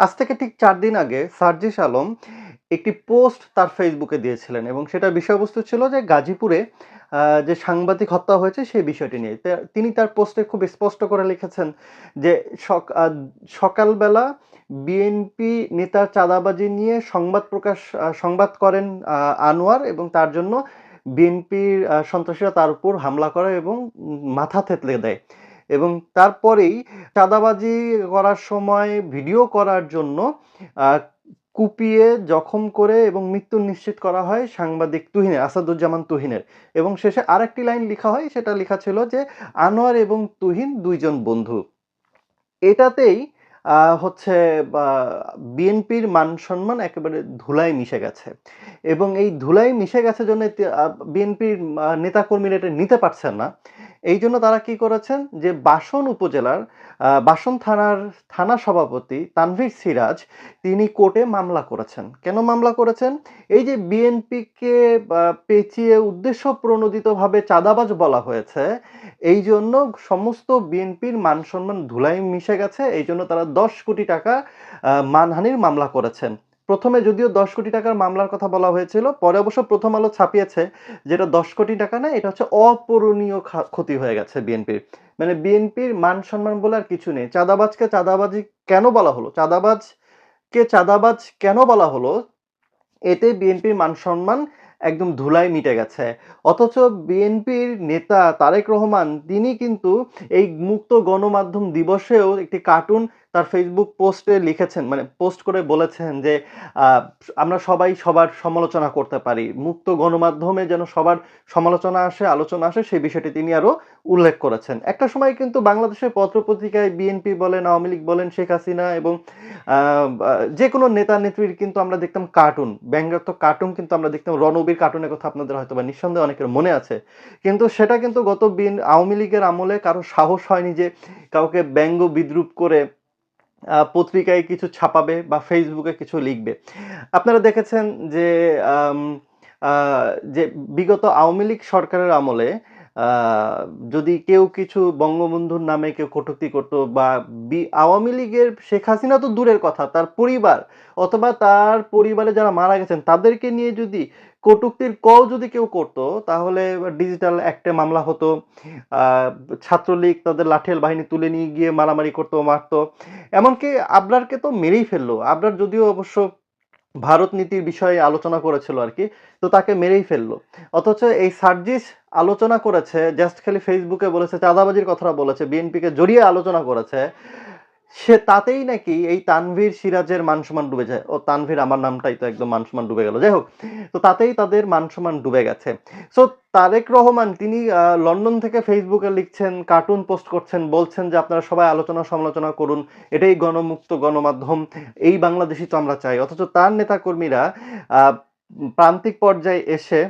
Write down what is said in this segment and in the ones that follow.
আজ থেকে ঠিক চার দিন আগে সার্জিস আলম একটি পোস্ট তার ফেসবুকে দিয়েছিলেন এবং সেটা বিষয়বস্তু ছিল যে গাজীপুরে যে সাংবাদিক হত্যা হয়েছে সেই বিষয়টি নিয়ে। তিনি তার পোস্টে খুব স্পষ্ট করে লিখেছেন যে সক সকালবেলা বিএনপি নেতার চাঁদাবাজি নিয়ে সংবাদ প্রকাশ সংবাদ করেন আনোয়ার এবং তার জন্য বিএনপির সন্ত্রাসীরা তার উপর হামলা করে এবং মাথা থেতলে দেয়। এবং তারপরেই চাঁদাবাজি করার সময় ভিডিও করার জন্য কুপিয়ে জখম করে এবং মৃত্যু নিশ্চিত করা হয় সাংবাদিক তুহিনের, আসাদুজ্জামান তুহিনের। এবং শেষে আরেকটি লাইন লিখা হয় সেটা লেখা ছিল যে, "আনোয়ার এবং তুহিন দুইজন বন্ধু।" এটাতেই হচ্ছে বিএনপির মান-সম্মান একেবারে ধুলাই মিশে গেছে। এবং এই ধুলাই মিশে গেছে জন্য বিএনপির নেতাকর্মীরা এটা নিতে পারছেন না। এইজন্য তারা কি করেছেন যে বাসন উপজেলার বাসন থানার থানা সভাপতি তানভীর সিরাজ তিনি কোর্টে মামলা করেছেন। কেন মামলা করেছেন? এই যে বিএনপিকে পেঁচিয়ে উদ্দেশ্যপ্রণোদিতভাবে চাঁদাবাজ বলা হয়েছে, এই জন্য সমস্ত বিএনপির মান-সম্মান ধুলায় মিশে গেছে। এই জন্য তারা ১০ কোটি টাকা মানহানির মামলা করেছেন। ১ম এ যদিও ১০ কোটি টাকার মামলার কথা বলা হয়েছিল। পরে অবশ্য প্রথম আলো ছাপিয়েছে যেটা দশ কোটি টাকা না, এটা হচ্ছে অপূরণীয় ক্ষতি হয়ে গেছে বিএনপির। মানে বিএনপির মান-সম্মান বলে আর কিছু নেই। চাঁদাবাজকে চাঁদাবাজি কেন বলা হলো? চাঁদাবাজকে চাঁদাবাজ কেন বলা হলো? এতে বিএনপির মান-সম্মান একদম ধুলায় মিটে গেছে। অথচ বিএনপির নেতা তারেক রহমান তিনি কিন্তু এই মুক্ত গণমাধ্যম দিবসেও একটি কার্টুন তার ফেসবুক পোস্টে লিখেছেন মানে পোস্ট করে বলেছেন যে, "আমরা সবাই সবার সমালোচনা করতে পারি। মুক্ত গণমাধ্যমে যেন সবার সমালোচনা আসে, আলোচনা আসে সেই বিষয়টি তিনি আরও উল্লেখ করেছেন। একটা সময় কিন্তু বাংলাদেশের পত্র-পত্রিকায় বিএনপি বলেন, আওয়ামী লীগ বলেন, শেখ হাসিনা এবং যে কোনো যেকোনো নেতা-নেত্রীর কিন্তু আমরা দেখতাম কার্টুন, ব্যঙ্গাত্মক কার্টুন কিন্তু আমরা দেখতাম। রণবীর কার্টুনের কথা আপনাদের হয়তোবা নিঃসন্দেহে অনেকের মনে আছে। কিন্তু সেটা কিন্তু গত বিন আওয়ামী লীগের আমলে কারও সাহস হয়নি যে কাউকে ব্যঙ্গ বিদ্রূপ করে পত্রিকায় কিছু ছাপাবে বা ফেসবুকে কিছু লিখবে। আপনারা দেখেছেন যে যে বিগত আওয়ামী লীগ সরকারের আমলে যদি কেউ কিছু বঙ্গবন্ধুর নামে কেউ কটূক্তি করত বি আওয়ামী লীগের শেখ হাসিনা তো দূরের কথা, তার পরিবার অথবা তার পরিবারে যারা মারা গেছেন তাদেরকে নিয়ে যদি কটূক্তির কও যদি কেউ করত, তাহলে ডিজিটাল অ্যাক্টে মামলা হতো। ছাত্রলীগ তাদের লাঠেল বাহিনী তুলে নিয়ে গিয়ে মারামারি করতো মারত। এমনকি আবরারকে তো মেরেই ফেলল আবরার যদিও অবশ্য ভারত নীতির বিষয়ে আলোচনা করেছিল আর কি তো তাকে মেরেই ফেলল অথচ এই সার্জিস আলোচনা করেছে, জাস্ট খালি ফেসবুকে বলেছে, চাঁদাবাজির কথাটা বলেছে, বিএনপিকে জড়িয়ে আলোচনা করেছে। সে তাতেই নাকি এই তানভীর সিরাজের মান-সম্মান ডুবে যায়। ও তানভীর আমার নামটাই তো একদম মান-সম্মান ডুবে গেল। যাই হোক, তো তাতেই তাদের মান-সম্মান ডুবে গেছে। সো তারেক রহমান তিনি লন্ডন থেকে ফেসবুকে লিখছেন, কার্টুন পোস্ট করছেন, বলছেন যে আপনারা সবাই আলোচনা সমালোচনা করুন। এটাই গণমুক্ত গণমাধ্যম। এই বাংলাদেশই তো আমরা চাই। অথচ তার নেতাকর্মীরা প্রান্তিক পর্যায়ে এসে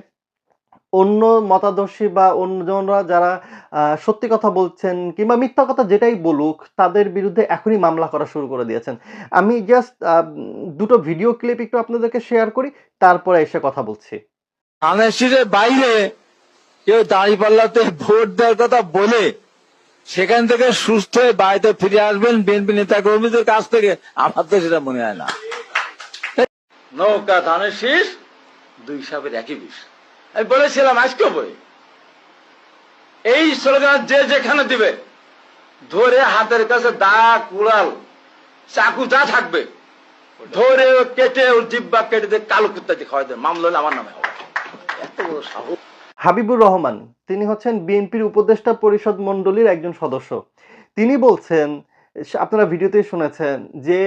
অন্য মতাদর্শী বা অন্যজনরা যারা সত্যি কথা বলছেন কিংবা মিথ্যা কথা যেটাই বলুক, তাদের বিরুদ্ধে এখনই মামলা করা শুরু করে দিয়েছেন। আমি জাস্ট দুটো ভিডিও ক্লিপ একটু আপনাদেরকে শেয়ার করি, তারপরে এসে কথা বলছি। বাইরে কেউ দাঁড়িপাল্লাতে ভোট দেওয়ার কথা বলে সেখান থেকে সুস্থ হয়ে বাড়িতে ফিরে আসবেন বিএনপি নেতা কর্মীদের কাছ থেকে আমার তো সেটা মনে হয় না নৌকা ধানের শীষ দুই সাপের একই বিষ আমি বলেছিলাম আজকে বই এই স্লোগান যে যেখানে দিবে ধরে হাতের কাছে দা কুড়াল চাকু যা থাকবে ধরে কেটে ওর জিব্বা কেটে দিয়ে কালো কুত্তা দিয়ে খাওয়াই দেবে। মামলা হলে আমার নামে হবে। হাবিবুর রহমান তিনি হচ্ছেন বিএনপির উপদেষ্টা পরিষদ মণ্ডলীর একজন সদস্য। তিনি বলছেন, আপনারা ভিডিওতেই শুনেছেন যে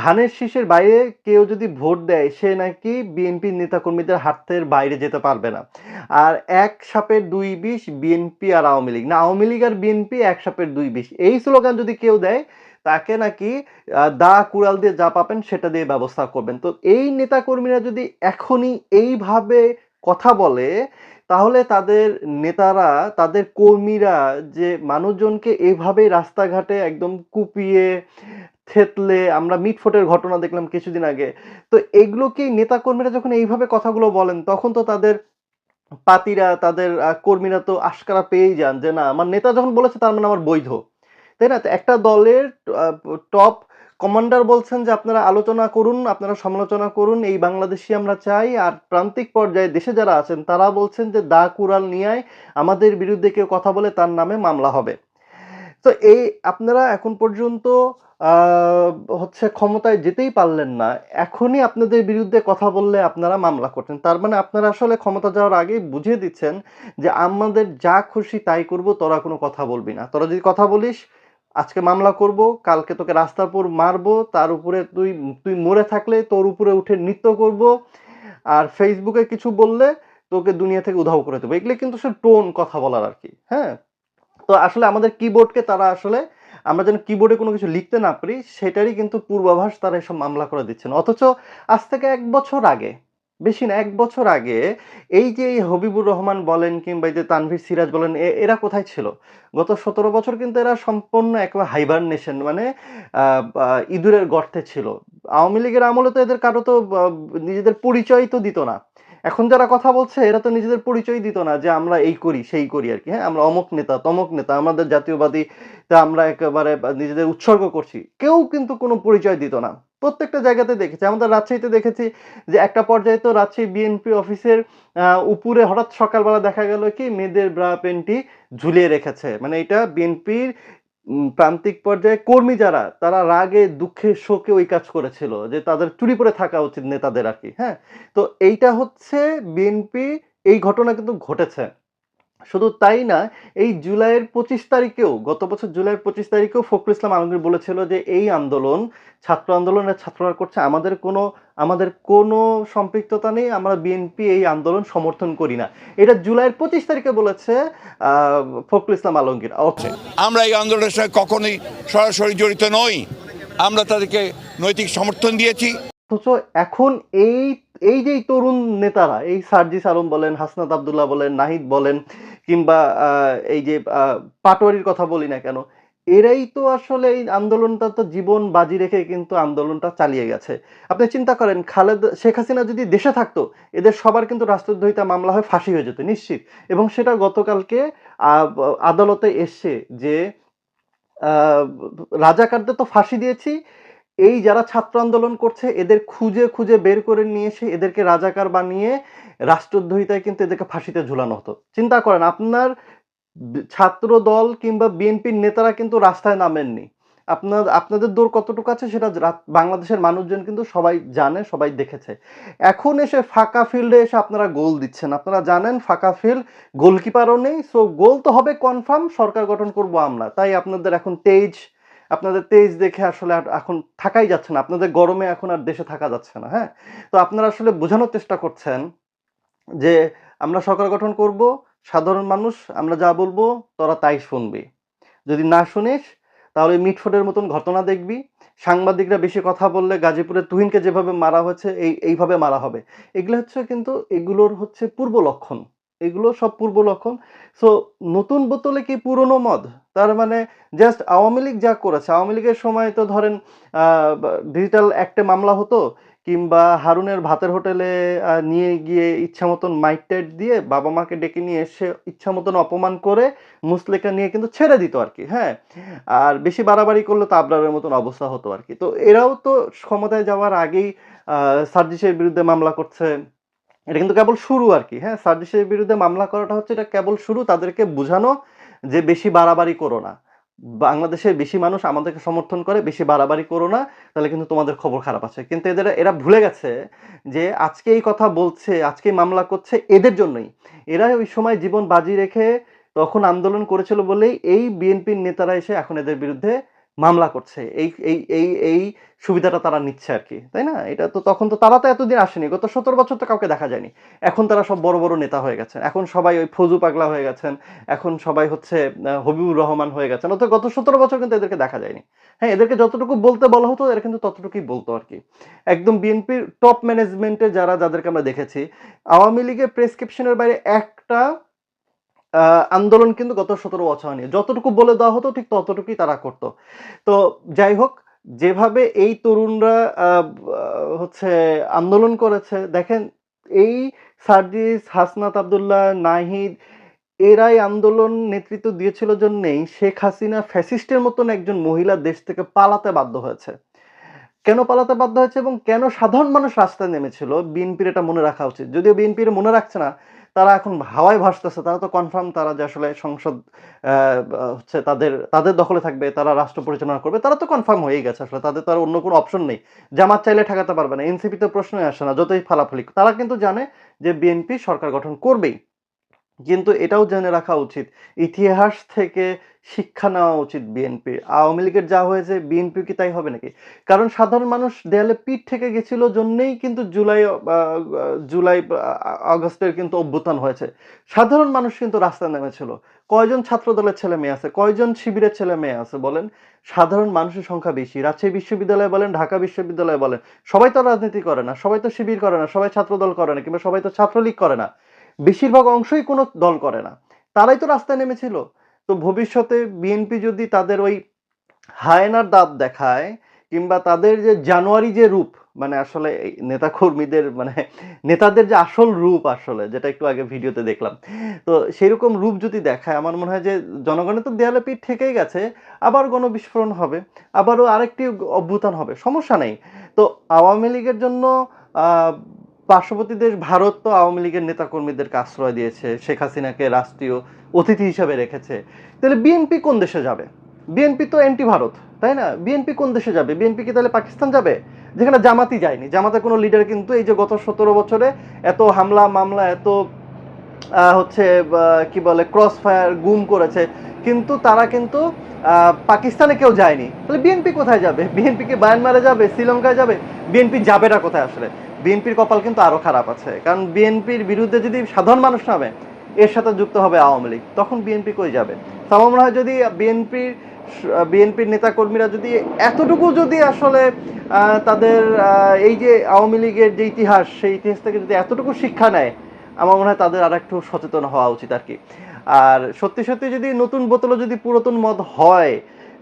ধানের শীষের বাইরে কেউ যদি ভোট দেয়, সে নাকি বিএনপির নেতাকর্মীদের হাতের বাইরে যেতে পারবে না। আর এক সাপের দুই বিষ বিএনপি আর আওয়ামী লীগ। না, আওয়ামী লীগ আর বিএনপি এক সাপের দুই বিষ। এই স্লোগান যদি কেউ দেয়, তাকে নাকি দা কুড়াল দিয়ে যা পাবেন সেটা দিয়ে ব্যবস্থা করবেন। তো এই নেতাকর্মীরা যদি এখনই এইভাবে কথা বলে তাহলে তাদের নেতারা, তাদের কর্মীরা যে মানুষজনকে এভাবে রাস্তাঘাটে একদম কুপিয়ে, থেতলে আমরা মিটফোটের ঘটনা দেখলাম কিছুদিন আগে। তো এগুলোকেই নেতাকর্মীরা যখন এইভাবে কথাগুলো বলেন তখন তো তাদের পাতিরা, তাদের কর্মীরা তো আশকারা পেয়েই যান যে না আমার নেতা যখন বলেছে তার মানে আমার বৈধ। তাই না? একটা দলের টপ কমান্ডার বলছেন যে, আপনারা আলোচনা করুন, আপনারা সমালোচনা করুন, এই বাংলাদেশি আমরা চাই আর প্রান্তিক পর্যায়ে দেশে যারা আছেন, তারা বলছেন যে, দা কুরাল নিয়ে আমাদের বিরুদ্ধে কেউ কথা বলে তার নামে মামলা হবে। তো এই আপনারা এখন পর্যন্ত হচ্ছে ক্ষমতায় যেতেই পারলেন না, এখনই আপনাদের বিরুদ্ধে কথা বললে আপনারা মামলা করছেন। তার মানে আপনারা আসলে ক্ষমতা যাওয়ার আগেই বুঝিয়ে দিচ্ছেন যে, আমাদের যা খুশি তাই করব, তোরা কোনো কথা বলবি না। তোরা যদি কথা বলিস আজকে মামলা করব, কালকে তোকে রাস্তার উপর মারবো, তার উপরে তুই তুই মরে থাকলে তোর উপরে উঠে নৃত্য করব। আর ফেসবুকে কিছু বললে তোকে দুনিয়া থেকে উধাও করে দেবো। এগুলো কিন্তু সে টোন কথা বলার আর কি হ্যাঁ? তো আসলে আমাদের কিবোর্ডকে তারা আসলে, আমরা যেন কিবোর্ডে কোনো কিছু লিখতে না পারি, সেটারই কিন্তু পূর্বাভাস তারা এসব মামলা করে দিচ্ছেন। অথচ আজ থেকে এক বছর আগে বেশি না এক বছর আগে এই যে হবিবুর রহমান বলেন কিংবা এই যে তানভীর সিরাজ বলেন এরা কোথায় ছিল? গত সতেরো বছর কিন্তু এরা সম্পূর্ণ একেবারে হাইবারনেশন মানে আহ, আহ, ইঁদুরের গর্তে ছিল। আওয়ামী লীগের আমলে তো এদের কারও তো নিজেদের পরিচয় তো দিত না। এখন যারা কথা বলছে এরা তো নিজেদের পরিচয় দিত না যে আমরা এই করি সেই করি আর কি। হ্যাঁ আমরা অমুক নেতা তমক নেতা আমাদের জাতীয়বাদী তা আমরা একেবারে নিজেদের উৎসর্গ করছি। কেউ কিন্তু কোনো পরিচয় দিত না। প্রত্যেকটা জায়গাতে দেখেছি। আমাদের রাজশাহীতে দেখেছি যে একটা পর্যায়ে তো রাজশাহী বিএনপি অফিসের উপরে হঠাৎ সকালবেলা দেখা গেল কি, মেয়েদের ব্রা পেনটি ঝুলিয়ে রেখেছে। মানে এটা বিএনপির প্রান্তিক পর্যায়ে কর্মী যারা, তারা রাগে, দুঃখে, শোকে ওই কাজ করেছিল যে তাদের চুরি পরে থাকা উচিত নেতাদের আর কি হ্যাঁ? তো এইটা হচ্ছে বিএনপি এই ঘটনা কিন্তু ঘটেছে। শুধু তাই না এই জুলাইয়ের পঁচিশ তারিখেও গত বছর জুলাইয়ের পঁচিশ তারিখেও ফখরুল ইসলাম আলমগীর বলেছিল যে এই আন্দোলন ছাত্র আন্দোলনের ছাত্ররা করছে আমাদের কোনো আমাদের কোনো সম্পৃক্ততা নেই আমরা বিএনপি এই আন্দোলন সমর্থন করি না। এটা জুলাইয়ের পঁচিশ তারিখে বলেছে আহ, ফখরুল ইসলাম আলমগীর। ওকে আমরা এই আন্দোলনের সঙ্গে কখনোই সরাসরি জড়িত নই। আমরা তাদেরকে নৈতিক সমর্থন দিয়েছি। অথচ এখন এই এই যে তরুণ নেতারা, এই সার্জিস আলম বলেন, হাসনাত আবদুল্লাহ বলেন, নাহিদ বলেন, কিংবা এই যে পাটোয়ারির কথা বলি না কেন, এরাই তো আসলে এই আন্দোলনটা তো জীবন বাজি রেখে কিন্তু আন্দোলনটা চালিয়ে গেছে। আপনি চিন্তা করেন, খালেদ, শেখ হাসিনা যদি দেশে থাকতো, এদের সবার কিন্তু রাষ্ট্রদ্রোহিতা মামলা হয়ে ফাঁসি হয়ে যেত, নিশ্চিত। এবং সেটা গতকালকে আদালতে এসছে যে রাজাকারদের তো ফাঁসি দিয়েছি এই যারা ছাত্র আন্দোলন করছে, এদের খুঁজে খুঁজে বের করে নিয়ে এসে এদেরকে রাজাকার বানিয়ে রাষ্ট্রদ্রোহিতায় কিন্তু এদেরকে ফাঁসিতে ঝুলানো হতো। চিন্তা করেন, আপনার ছাত্র দল কিংবা বিএনপির নেতারা কিন্তু রাস্তায় নামেননি। আপনার, আপনাদের দৌড় কতটুকু আছে সেটা বাংলাদেশের মানুষজন কিন্তু সবাই জানে, সবাই দেখেছে। এখন এসে ফাঁকা ফিল্ডে এসে আপনারা গোল দিচ্ছেন। আপনারা জানেন ফাঁকা ফিল্ড গোলকিপারও নেই সো গোল তো হবে কনফার্ম সরকার গঠন করব আমরা। তাই আপনাদের এখন তেজ আপনাদের তেজ দেখে আসলে আর এখন থাকাই যাচ্ছে না। আপনাদের গরমে এখন আর দেশে থাকা যাচ্ছে না হ্যাঁ? তো আপনারা আসলে বোঝানোর চেষ্টা করছেন যে আমরা সরকার গঠন করব, সাধারণ মানুষ, আমরা যা বলব, তোরা তাই শুনবি। যদি না শুনিস, তাহলে মিটফোটের মতন ঘটনা দেখবি। সাংবাদিকরা বেশি কথা বললে গাজীপুরের তুহিনকে যেভাবে মারা হয়েছে, এই, এইভাবে মারা হবে। এগুলো হচ্ছে কিন্তু, এগুলোর হচ্ছে পূর্ব লক্ষণ। এগুলো সব পূর্ব লক্ষণ। সো নতুন বোতলে কি পুরনো মদ? তার মানে জাস্ট আওয়ামী লীগ যা করেছে, আওয়ামী লীগের সময় তো ধরেন ডিজিটাল অ্যাক্টে মামলা হতো, কিংবা হারুনের ভাতের হোটেলে নিয়ে গিয়ে ইচ্ছা মতন মাইক টাইট দিয়ে বাবা মাকে ডেকে নিয়ে এসে ইচ্ছা মতন অপমান করে মুসলেকা নিয়ে কিন্তু ছেড়ে দিত আর কি হ্যাঁ? আর বেশি বাড়াবাড়ি করলে তো আবরারের মতন অবস্থা হতো আর কি। তো এরাও তো ক্ষমতায় যাওয়ার আগেই সার্জিসের বিরুদ্ধে মামলা করছে এটা কিন্তু কেবল শুরু আর কি হ্যাঁ? সার্জিসের বিরুদ্ধে মামলা করাটা হচ্ছে এটা কেবল শুরু, তাদেরকে বোঝানো যে বেশি বাড়াবাড়ি করো না। বাংলাদেশের বেশি মানুষ আমাদেরকে সমর্থন করে, বেশি বাড়াবাড়ি করো না, তাহলে কিন্তু তোমাদের খবর খারাপ আছে। কিন্তু এদের, এরা ভুলে গেছে যে আজকে এই কথা বলছে, আজকে মামলা করছে এদের জন্যই। এরা ওই সময় জীবন বাজি রেখে তখন আন্দোলন করেছিল বলেই এই বিএনপির নেতারা এসে এখন এদের বিরুদ্ধে মামলা করছে। এই এই এই এই সুবিধাটা তারা নিচ্ছে আর কি, তাই না? এটা তো তখন তো তারা তো এতদিন আসেনি। গত সতেরো বছর তো কাউকে দেখা যায়নি। এখন তারা সব বড় বড় নেতা হয়ে গেছেন। এখন সবাই ওই ফজু পাগলা হয়ে গেছেন। এখন সবাই হচ্ছে হবিবুর রহমান হয়ে গেছেন। অত গত সতেরো বছর কিন্তু এদেরকে দেখা যায়নি। হ্যাঁ এদেরকে যতটুকু বলতে বলা হতো, এরা কিন্তু ততটুকুই বলতো আর কি। একদম বিএনপির টপ ম্যানেজমেন্টে যারা, যাদেরকে আমরা দেখেছি, আওয়ামী লীগের প্রেসক্রিপশনের বাইরে একটা আন্দোলন কিন্তু গত সতেরো বছর হয়নি। যতটুকু বলে দেওয়া হতো, ঠিক ততটুকুই তারা করতো। তো যাই হোক, যেভাবে এই তরুণরা হচ্ছে আন্দোলন করেছে, দেখেন এই সার্জিস, হাসনাত আবদুল্লাহ, নাহিদ, এরাই আন্দোলন নেতৃত্ব দিয়েছিল জন্যেই শেখ হাসিনা ফ্যাসিস্টের মতন একজন মহিলা দেশ থেকে পালাতে বাধ্য হয়েছে। কেন পালাতে বাধ্য হয়েছে এবং কেন সাধারণ মানুষ রাস্তায় নেমেছিল? বিএনপির এটা মনে রাখা উচিত। যদিও বিএনপির মনে রাখছে না তারা এখন হাওয়ায় ভাসতেছে, তারা তো কনফার্ম তারা যে আসলে সংসদ হচ্ছে তাদের তাদের দখলে থাকবে, তারা রাষ্ট্র পরিচালনা করবে, তারা তো কনফার্ম হয়েই গেছে আসলে, তাদের তো আর অন্য কোনো অপশন নেই। জামাত চাইলে ঠেকাতে পারবে না, এনসিপি তো প্রশ্নই আসে না, যতই ফালাফালি, তারা কিন্তু জানে যে বিএনপি সরকার গঠন করবেই। কিন্তু এটাও জেনে রাখা উচিত, ইতিহাস থেকে শিক্ষা নেওয়া উচিত বিএনপির আওয়ামী লীগের যা হয়েছে বিএনপি কি তাই হবে নাকি? কারণ সাধারণ মানুষ দেয়ালে পিঠ থেকে গেছিল জন্যই কিন্তু জুলাই জুলাই আগস্টের কিন্তু অভ্যুত্থান হয়েছে। সাধারণ মানুষ কিন্তু রাস্তায় নেমেছিল। কয়জন ছাত্র দলের ছেলে মেয়ে আছে? কয়জন শিবিরের ছেলে মেয়ে আছে বলেন? সাধারণ মানুষের সংখ্যা বেশি। রাজশাহী বিশ্ববিদ্যালয় বলেন, ঢাকা বিশ্ববিদ্যালয় বলেন। সবাই তো রাজনীতি করে না, সবাই তো শিবির করে না, সবাই ছাত্র দল করে না, কিংবা সবাই তো ছাত্রলীগ করে না। বেশিরভাগ অংশই কোনো দল করে না। তারাই তো রাস্তায় নেমেছিল। তো ভবিষ্যতে বিএনপি যদি তাদের ওই হায়নার দাঁত দেখায় কিংবা তাদের যে জানুয়ারি যে রূপ মানে আসলে এই নেতাকর্মীদের মানে নেতাদের যে আসল রূপ আসলে, যেটা একটু আগে ভিডিওতে দেখলাম, তো সেরকম রূপ যদি দেখায়, আমার মনে হয় যে জনগণের তো দেয়ালে পিঠ থেকেই গেছে, আবার গণবিস্ফোরণ হবে, আবারও আরেকটি অভ্যুত্থান হবে, সমস্যা নেই। তো আওয়ামী লীগের জন্য পার্শ্ববর্তী দেশ ভারত তো আওয়ামী লীগের নেতাকর্মীদেরকে আশ্রয় দিয়েছে, শেখ হাসিনাকে রাষ্ট্রীয় অতিথি হিসাবে রেখেছে। তাহলে বিএনপি কোন দেশে যাবে? বিএনপি তো অ্যান্টি ভারত তাই না? বিএনপি কোন দেশে যাবে? বিএনপি কি তাহলে পাকিস্তান যাবে? যেখানে জামাতি যায়নি। জামাতের কোনো লিডার কিন্তু এই যে গত সতেরো বছরে এত হামলা, মামলা, এত হচ্ছে কি বলে ক্রস ফায়ার গুম করেছে। কিন্তু তারা কিন্তু পাকিস্তানে কেউ যায়নি। তাহলে বিএনপি কোথায় যাবে? বিএনপি কি বায়ানমারে যাবে? শ্রীলঙ্কায় যাবে? বিএনপি যাবেটা কোথায় আসলে? বিএনপির কপাল কিন্তু আরও খারাপ আছে। কারণ বিএনপির বিরুদ্ধে যদি সাধারণ মানুষ নামে, এর সাথে যুক্ত হবে আওয়ামী লীগ, তখন বিএনপি কই যাবে? আমার মনে হয় যদি বিএনপির বিএনপির নেতাকর্মীরা যদি এতটুকু যদি আসলে তাদের এই যে আওয়ামী লীগের যে ইতিহাস, সেই ইতিহাস থেকে যদি এতটুকু শিক্ষা নেয়, আমার মনে হয় তাদের আর একটু সচেতন হওয়া উচিত আর কি। আর সত্যি সত্যি যদি নতুন বোতলও যদি পুরাতন মদ হয়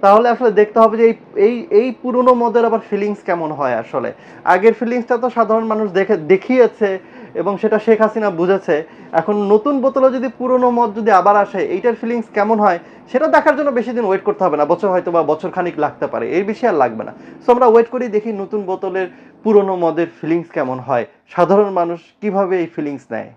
তাহলে আসলে দেখতে হবে যে এই এই এই পুরনো মদের আবার ফিলিংস কেমন হয় আসলে। আগের ফিলিংসটা তো সাধারণ মানুষ দেখে, দেখিয়েছে এবং সেটা শেখ হাসিনা বুঝেছে। এখন নতুন বোতলে যদি পুরনো মদ যদি আবার আসে, এইটার ফিলিংস কেমন হয়, সেটা দেখার জন্য বেশি দিন ওয়েট করতে হবে না। বছর হয়তো বা বছর খানিক লাগতে পারে, এর বেশি আর লাগবে না। সো আমরা ওয়েট করি দেখি নতুন বোতলের পুরনো মদের ফিলিংস কেমন হয়। সাধারণ মানুষ কীভাবে এই ফিলিংস নেয়?